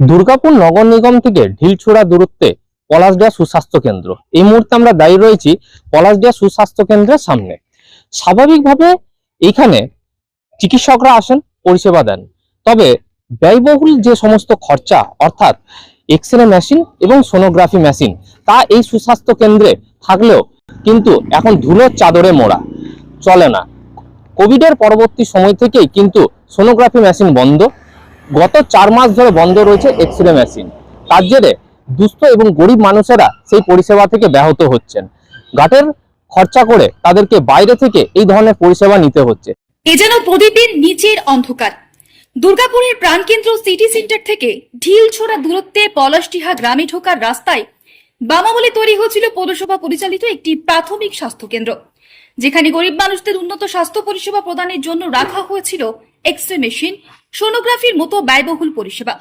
দুর্গাপুর নগর নিগম থেকে ঢিলছোড়া দূরত্বে পলাশডিয়া সুস্বাস্থ্য কেন্দ্র। এই মুহূর্তে আমরা দায়ী রয়েছি পলাশডিয়া সুস্বাস্থ্য কেন্দ্রের সামনে। স্বাভাবিকভাবে এইখানে চিকিৎসকরা আসেন, পরিষেবা দেন। তবে ব্যয়বহুল যে সমস্ত খরচা, অর্থাৎ এক্স রে মেশিন এবং সোনোগ্রাফি মেশিন তা এই সুস্বাস্থ্য কেন্দ্রে থাকলেও কিন্তু এখন ধুলোর চাদরে মোড়া, চলে না। কোভিডের পরবর্তী সময় থেকেই কিন্তু সোনোগ্রাফি মেশিন বন্ধ। গত চার মাস ধরে বন্ধ রয়েছে এক্স রে মেশিন তার জেরে দুস্থ এবং গরিব মানুষেরা সেই পরিষেবা থেকে ব্যাহত হচ্ছেন। ঘাটের খরচা করে তাদেরকে বাইরে থেকে এই ধরনের পরিষেবা নিতে হচ্ছে। এ যেন প্রদীপের নিচের অন্ধকার। দুর্গাপুরের প্রাণকেন্দ্র সিটি সেন্টার থেকে ঢিল ছোড়া দূরত্বে পলাশটিহা গ্রামে ঢোকার রাস্তায় বামাবলে তৈরি হয়েছিল পৌরসভা পরিচালিত একটি প্রাথমিক স্বাস্থ্য কেন্দ্র যেখানে গরিব মানুষদের উন্নত স্বাস্থ্য পরিষেবা প্রদানের জন্য রাখা হয়েছিল এক্স রে মেশিন সোনোগ্রাফির মতো ব্যয়বহুল পরিষেবা।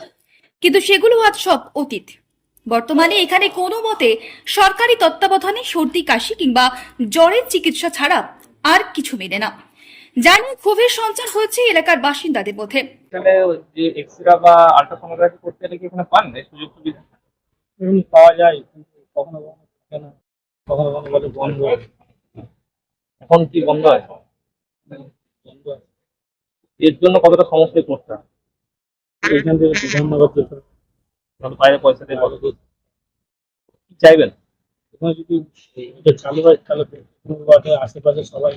কিন্তু সেগুলো আজ সব অতীত। বর্তমানে এখানে কোনো মতে সরকারি তত্ত্বাবধানে সর্দি কাশি কিংবা জ্বরের চিকিৎসা ছাড়া আর কিছু মেলে না। জানি ক্ষোভের সঞ্চার হয়েছে এলাকার বাসিন্দাদের মধ্যে। যে এক্সরা বা আল্ট্রাসোনোগ্রাফি করতে গেলে কি এখানে পান সুযোগ সুবিধা? পাওয়া যায় কখনো কখনো কখনো কখনো বন্ধ এখন কি বন্ধ আছে? এর জন্য কতটা সমস্যায় পড়তে হয়? এখান থেকে। বাইরে পয়সা দিয়ে কত চাইবেন? এখানে যদি এটা চালু হয় তাহলে আশেপাশে সবাই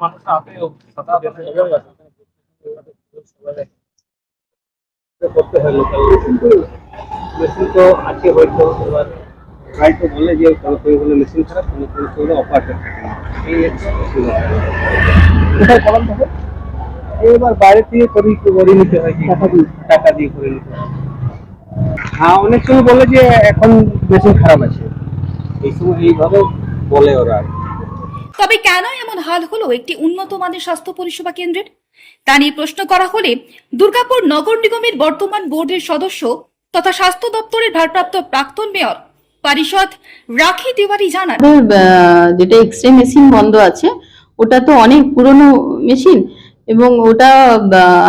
মানুষ করতে হয় লোকাল মেশিন তো আছে হয়তো এবার তো বলে যে কোনো কোনো মেশিন খারাপ কোনো কোনো কোনো অপারেটর থাকে না। এই কোথায় কলম থাকে? এবার বাইরে থেকে করি করে নিতে হয় কি? টাকা দিয়ে। টাকা দিয়ে করে নিতে হয়। হ্যাঁ অনেক সময় বলে যে এখন মেশিন খারাপ আছে। এই সময় এইভাবে বলে ওরা। তবে কেন এমন হাল হলো একটি উন্নত মানের স্বাস্থ্য পরিষেবা কেন্দ্রের? তা নিয়ে প্রশ্ন করা হলে দুর্গাপুর নগর নিগমের বর্তমান বোর্ডের সদস্য তথা স্বাস্থ্য দপ্তরের ভারপ্রাপ্ত প্রাক্তন মেয়র পারিষদ রাখি তিওয়ারি জানান। যেটা এক্স রে মেশিন বন্ধ আছে, ওটা তো অনেক পুরনো মেশিন এবং ওটা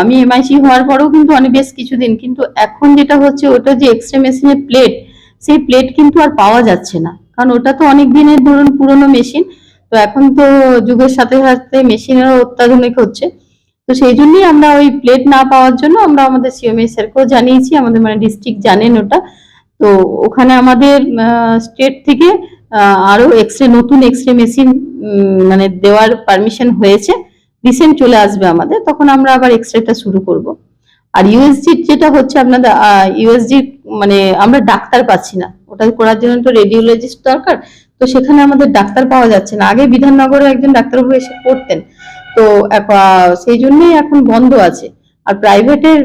আমি এমআইসি হওয়ার পরেও কিন্তু অনেক, বেশ কিছুদিন, কিন্তু এখন যেটা হচ্ছে, ওটা যে এক্স রে মেশিনের প্লেট সেই প্লেট কিন্তু আর পাওয়া যাচ্ছে না। কারণ ওটা তো অনেক দিনের ধরুন পুরনো মেশিন তো এখন তো যুগের সাথে সাথে মেশিনেরও অত্যাধুনিক হচ্ছে। তো সেই জন্যই আমরা ওই প্লেট না পাওয়ার জন্য আমরা আমাদের সিএমএ স্যারকেও জানিয়েছি, আমাদের মানে ডিস্ট্রিক্ট জানেন ওটা। তো ওখানে আমাদের স্টেট থেকে আহ, আরও এক্সরে নতুন এক্সরে মেশিন মানে দেওয়ার পারমিশন হয়েছে। রিসেন্ট চলে আসবে আমাদের তখন আমরা আবার এক্সরেটা শুরু করব। আর ইউএসজি যেটা হচ্ছে আপনাদের ইউএসজি মানে আমরা ডাক্তার পাচ্ছি না। ওটা করার জন্য তো রেডিওলজিস্ট দরকার। তো সেখানে আমাদের ডাক্তার পাওয়া যাচ্ছে না। আগে বিধাননগরে একজন ডাক্তারবাবু এসে পড়তেন। তো সেই জন্যই এখন বন্ধ আছে। আর প্রাইভেটের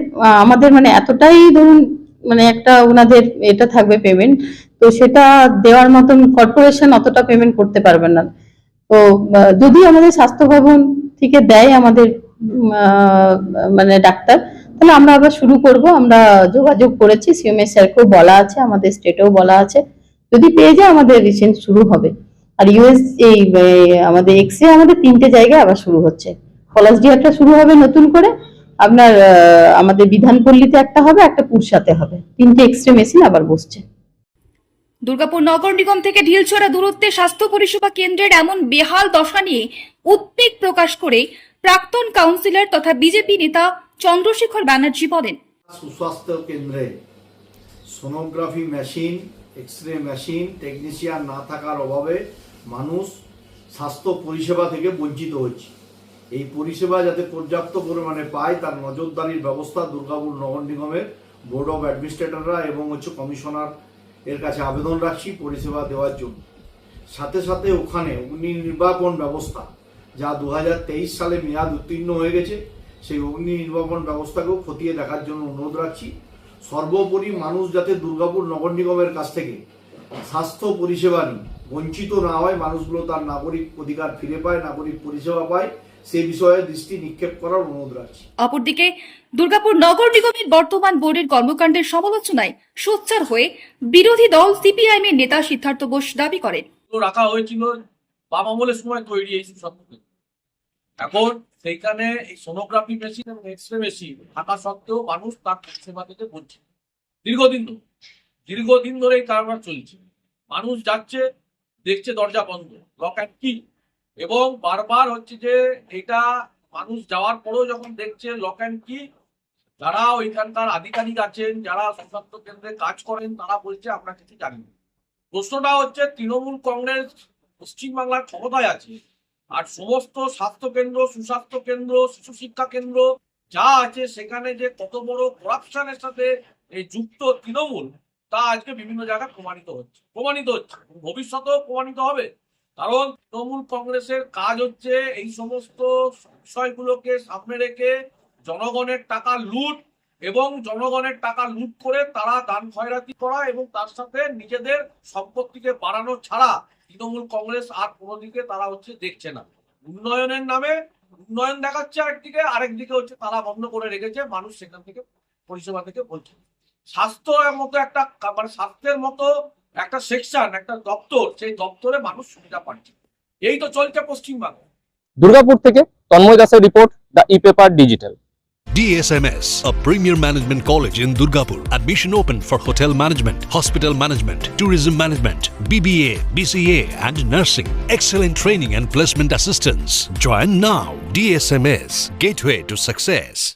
আমাদের মানে এতটাই ধরুন মানে একটা ওনাদের এটা থাকবে পেমেন্ট তো সেটা দেওয়ার মতন কর্পোরেশন অতটা পেমেন্ট করতে পারবে না। তো যদি আমাদের স্বাস্থ্য ভবন থেকে দেয় আমাদের মানে ডাক্তার, তাহলে আমরা আবার শুরু করব, আমরা যোগাযোগ করেছি সিএমএস স্যারকেও বলা আছে, আমাদের স্টেটেও বলা আছে। যদি পেয়ে যায়, আমাদের রিসেন্ট শুরু হবে। আর ইউএস এই আমাদের এক্স আমাদের তিনটে জায়গায় আবার শুরু হচ্ছে। পলাশডিহাটা শুরু হবে নতুন করে আপনার আহ, আমাদের বিধানপল্লীতে একটা হবে একটা পুরসাতে হবে। তিনটে এক্সরে মেশিন আবার বসছে। দুর্গাপুর নগর নিগম থেকে ঢিলছড়া দূরত্বে স্বাস্থ্য পরিষেবা কেন্দ্রের এমন বেহাল দশা নিয়ে উদ্বেগ প্রকাশ করে প্রাক্তন কাউন্সিলর তথা বিজেপি নেতা চন্দ্রশেখর ব্যানার্জি বলেন সুস্বাস্থ্য কেন্দ্রে sonography machine X ray machine technician না থাকার অভাবে মানুষ স্বাস্থ্য পরিষেবা থেকে বঞ্চিত হচ্ছে। এই পরিষেবা যাতে পর্যাপ্ত পরিমাণে পায়, তার নজরদারির ব্যবস্থা দুর্গাপুর নগর নিগমের বোর্ড অফ অ্যাডমিনিস্ট্রেটররা এবং হচ্ছে কমিশনার এর কাছে আবেদন রাখছি পরিষেবা দেওয়ার জন্য। সাথে সাথে ওখানে অগ্নি নির্বাপন ব্যবস্থা, যা দু হাজার তেইশ সালে মেয়াদ উত্তীর্ণ হয়ে গেছে, সেই অগ্নি নির্বাপন ব্যবস্থাকেও খতিয়ে দেখার জন্য অনুরোধ রাখছি। সর্বোপরি মানুষ যাতে দুর্গাপুর নগর নিগমের কাছ থেকে স্বাস্থ্য পরিষেবা নিয়ে, বঞ্চিত না হয়, মানুষগুলো তার নাগরিক অধিকার ফিরে পায়, নাগরিক পরিষেবা পায় সে বিষয়ে দৃষ্টি নিক্ষেপ করার অনুরোধ রাখছি। অপরদিকে দুর্গাপুর নগর নিগমের বর্তমান বোর্ডের কর্মকাণ্ডের সমালোচনায় সোচ্চার হয়ে বিরোধী দল সিপিআইএম এর নেতা সিদ্ধার্থ বোস দাবি করেন। তো রাখা হয়েছিল বাম আমলের সময় তৈরি এই সব এখন সেইখানে এই সোনোগ্রাফি মেশিন এবং এক্স রে মেশিন থাকা সত্ত্বেও মানুষ তার পরিষেবা থেকে বঞ্চিত দীর্ঘদিন ধরে দীর্ঘদিন ধরে এই কারবার চলছে। মানুষ যাচ্ছে দেখছে দরজা বন্ধ। লক অ্যান্ড কি এবং বারবার হচ্ছে যে এটা মানুষ যাওয়ার পরেও যখন দেখছে লক অ্যান্ড কি যারা ওইখানকার আধিকারিক আছেন, যারা সুস্বাস্থ্য কেন্দ্রে কাজ করেন, তারা বলছে, আমরা কিছু জানি প্রশ্নটা হচ্ছে, তৃণমূল কংগ্রেস পশ্চিমবাংলার ক্ষমতায় আছে, আর সমস্ত স্বাস্থ্য কেন্দ্র, সুস্বাস্থ্য কেন্দ্র, শিশু শিক্ষা কেন্দ্র যা আছে, সেখানে যে কত বড় করাপশনের সাথে যুক্ত তৃণমূল, তা আজকে বিভিন্ন জায়গায় প্রমাণিত হচ্ছে। প্রমাণিত হচ্ছে। ভবিষ্যতেও প্রমাণিত হবে? কারণ তৃণমূল কংগ্রেসের কাজ হচ্ছে এই সমস্ত বিষয়গুলোকে সামনে রেখে জনগণের টাকা লুট এবং জনগণের টাকা লুট করে তারা দান খয়রাতি করা এবং তার সাথে নিজেদের সম্পত্তিকে বাড়ানো ছাড়া তৃণমূল কংগ্রেস আর কোনো দিকে তারা হচ্ছে দেখছে না। উন্নয়নের নামে উন্নয়ন দেখাচ্ছে একদিকে আরেকদিকে হচ্ছে তারা বন্ধ করে রেখেছে, মানুষ সেখান থেকে পরিষেবা থেকে বলছে স্বাস্থ্যের মতো একটা মানে স্বাস্থ্যের মতো একটা সেকশন একটা দপ্তর সেই দপ্তরে মানুষ সুবিধা পাচ্ছে এই তো চলছে পশ্চিমবাংলা দুর্গাপুর থেকে তন্ময় দাসের report the e paper digital DSMS, a premier management college in Durgapur. Admission open for hotel management, hospital management, tourism management, BBA, BCA, and nursing. Excellent training and placement assistance. Join now. DSMS, gateway to success.